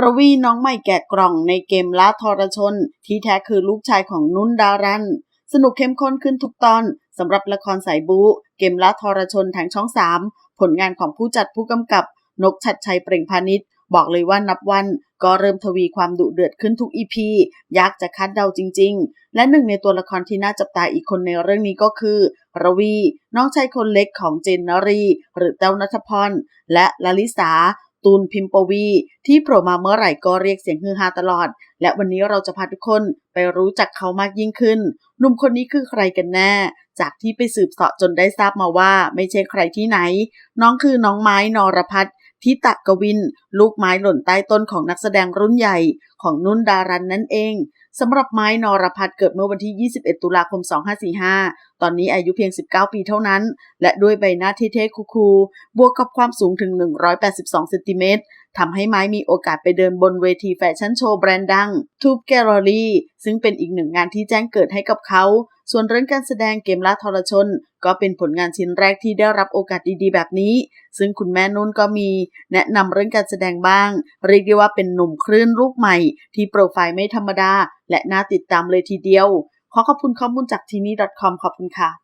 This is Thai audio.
รวีน้องใหม่แกะกล่องในเกมล่าทรชน ที่แท้คือลูกชายของนุ่นดารัน สนุกเข้มข้นขึ้นทุกตอนสำหรับละครสายบู๊เกมล่าทรชนทางช่อง 3 ผลงานของผู้จัดผู้กำกับ นกชัดชัยเปล่งพาณิชย์บอกเลยว่านับวันก็เริ่มทวีความดุเดือดขึ้นทุกอีพียากจะคาดเดาจริง ๆ และหนึ่งในตัวละครที่น่าจับตาอีกคนในเรื่องนี้ก็คือรวี น้องชายคนเล็กของเจนนรี หรือเต้านัทพรและลลิสา ตูนพิมปวี ที่โผล่มาเมื่อไหร่ก็เรียกเสียงฮือฮาตลอด และวันนี้เราจะพาทุกคนไปรู้จักเขามากยิ่งขึ้น หนุ่มคนนี้คือใครกันแน่ จากที่ไปสืบเสาะจนได้ทราบมาว่า ไม่ใช่ใครที่ไหน น้องคือน้องไม้นรพัฒน์ทิตะกวิน ลูกไม้หล่นใต้ต้นของนักแสดงรุ่นใหญ่ของนุ่นดารันนั่นเอง สำหรับไม้นรพัฒน์เกิดเมื่อวันที่ 21 ตุลาคม 2545 ตอนนี้อายุเพียง 19 ปีเท่านั้น และด้วยใบหน้าเท่ๆคูลๆบวกกับความสูงถึง 182 เซนติเมตรทำให้ไม้มีโอกาสไปเดินบนเวทีแฟชั่นโชว์แบรนด์ดังทูบแกลเลอรี่ซึ่งเป็นอีกหนึ่งงานที่แจ้งเกิดให้กับเขา ส่วนเรื่องการแสดงเกมล่าทรชน ก็เป็นผลงานชิ้นแรกที่ได้รับโอกาสดีๆ แบบนี้ ซึ่งคุณแม่นุ่นก็มีแนะนำเรื่องการแสดงบ้าง เรียกได้ว่าเป็นหนุ่มคลื่นลูกใหม่ ที่โปรไฟล์ไม่ธรรมดา และน่าติดตามเลยทีเดียว ขอขอบคุณข้อมูลจากทีนี้ .com ขอบคุณค่ะ